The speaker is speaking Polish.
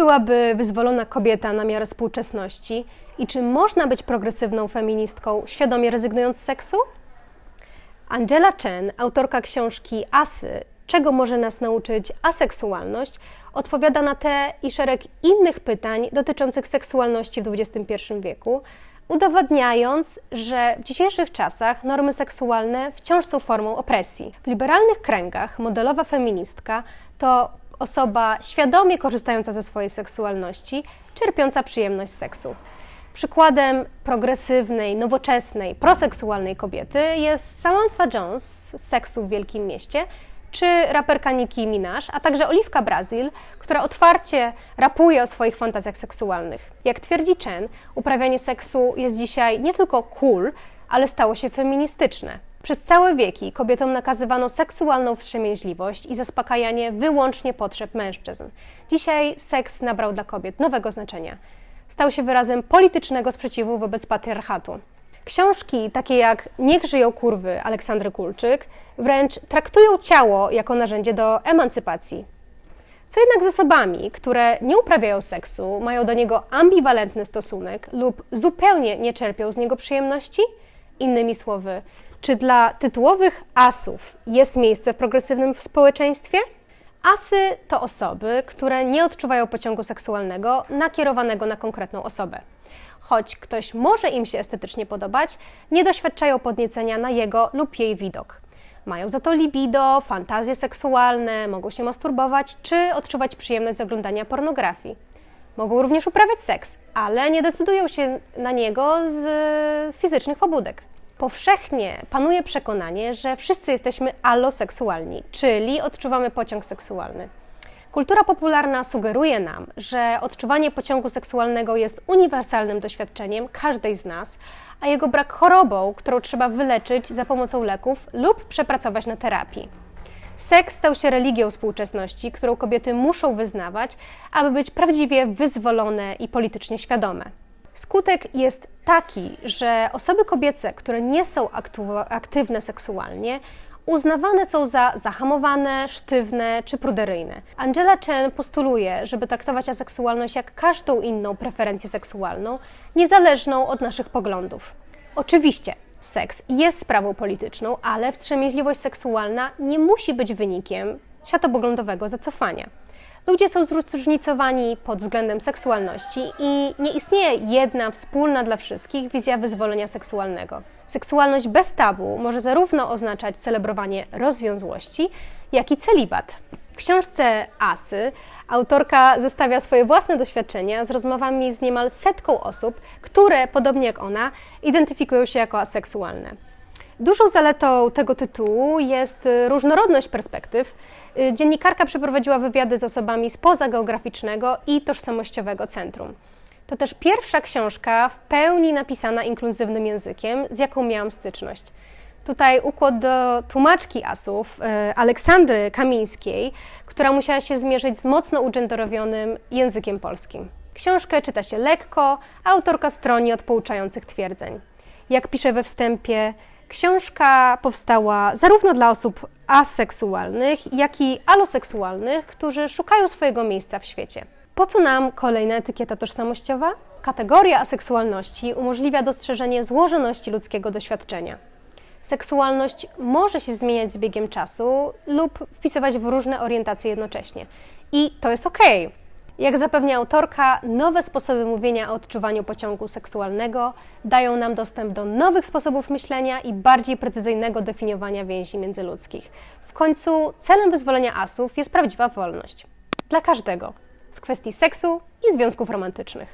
byłaby wyzwolona kobieta na miarę współczesności i czy można być progresywną feministką, świadomie rezygnując z seksu? Angela Chen, autorka książki Asy, czego może nas nauczyć aseksualność, odpowiada na te i szereg innych pytań dotyczących seksualności w XXI wieku, udowadniając, że w dzisiejszych czasach normy seksualne wciąż są formą opresji. W liberalnych kręgach modelowa feministka to osoba świadomie korzystająca ze swojej seksualności, czerpiąca przyjemność z seksu. Przykładem progresywnej, nowoczesnej, proseksualnej kobiety jest Samantha Jones z Seksu w Wielkim Mieście, czy raperka Nicki Minaj, a także Oliwka Brazil, która otwarcie rapuje o swoich fantazjach seksualnych. Jak twierdzi Chen, uprawianie seksu jest dzisiaj nie tylko cool, ale stało się feministyczne. Przez całe wieki kobietom nakazywano seksualną wstrzemięźliwość i zaspokajanie wyłącznie potrzeb mężczyzn. Dzisiaj seks nabrał dla kobiet nowego znaczenia. Stał się wyrazem politycznego sprzeciwu wobec patriarchatu. Książki takie jak Niech żyją kurwy Aleksandry Kulczyk wręcz traktują ciało jako narzędzie do emancypacji. Co jednak z osobami, które nie uprawiają seksu, mają do niego ambiwalentny stosunek lub zupełnie nie czerpią z niego przyjemności? Innymi słowy, czy dla tytułowych asów jest miejsce w progresywnym społeczeństwie? Asy to osoby, które nie odczuwają pociągu seksualnego nakierowanego na konkretną osobę. Choć ktoś może im się estetycznie podobać, nie doświadczają podniecenia na jego lub jej widok. Mają za to libido, fantazje seksualne, mogą się masturbować czy odczuwać przyjemność z oglądania pornografii. Mogą również uprawiać seks, ale nie decydują się na niego z fizycznych pobudek. Powszechnie panuje przekonanie, że wszyscy jesteśmy alloseksualni, czyli odczuwamy pociąg seksualny. Kultura popularna sugeruje nam, że odczuwanie pociągu seksualnego jest uniwersalnym doświadczeniem każdej z nas, a jego brak chorobą, którą trzeba wyleczyć za pomocą leków lub przepracować na terapii. Seks stał się religią współczesności, którą kobiety muszą wyznawać, aby być prawdziwie wyzwolone i politycznie świadome. Skutek jest taki, że osoby kobiece, które nie są aktywne seksualnie, uznawane są za zahamowane, sztywne czy pruderyjne. Angela Chen postuluje, żeby traktować aseksualność jak każdą inną preferencję seksualną, niezależną od naszych poglądów. Oczywiście, seks jest sprawą polityczną, ale wstrzemięźliwość seksualna nie musi być wynikiem światopoglądowego zacofania. Ludzie są zróżnicowani pod względem seksualności i nie istnieje jedna wspólna dla wszystkich wizja wyzwolenia seksualnego. Seksualność bez tabu może zarówno oznaczać celebrowanie rozwiązłości, jak i celibat. W książce Asy autorka zestawia swoje własne doświadczenia z rozmowami z niemal setką osób, które, podobnie jak ona, identyfikują się jako aseksualne. Dużą zaletą tego tytułu jest różnorodność perspektyw. Dziennikarka przeprowadziła wywiady z osobami spoza geograficznego i tożsamościowego centrum. To też pierwsza książka w pełni napisana inkluzywnym językiem, z jaką miałam styczność. Tutaj układ do tłumaczki asów e, Aleksandry Kamińskiej, która musiała się zmierzyć z mocno ugenderowionym językiem polskim. Książkę czyta się lekko, autorka stroni od pouczających twierdzeń. Jak pisze we wstępie, książka powstała zarówno dla osób aseksualnych, jak i aloseksualnych, którzy szukają swojego miejsca w świecie. Po co nam kolejna etykieta tożsamościowa? Kategoria aseksualności umożliwia dostrzeżenie złożoności ludzkiego doświadczenia. Seksualność może się zmieniać z biegiem czasu lub wpisywać w różne orientacje jednocześnie. I to jest ok. Jak zapewnia autorka, nowe sposoby mówienia o odczuwaniu pociągu seksualnego dają nam dostęp do nowych sposobów myślenia i bardziej precyzyjnego definiowania więzi międzyludzkich. W końcu celem wyzwolenia asów jest prawdziwa wolność. Dla każdego w kwestii seksu i związków romantycznych.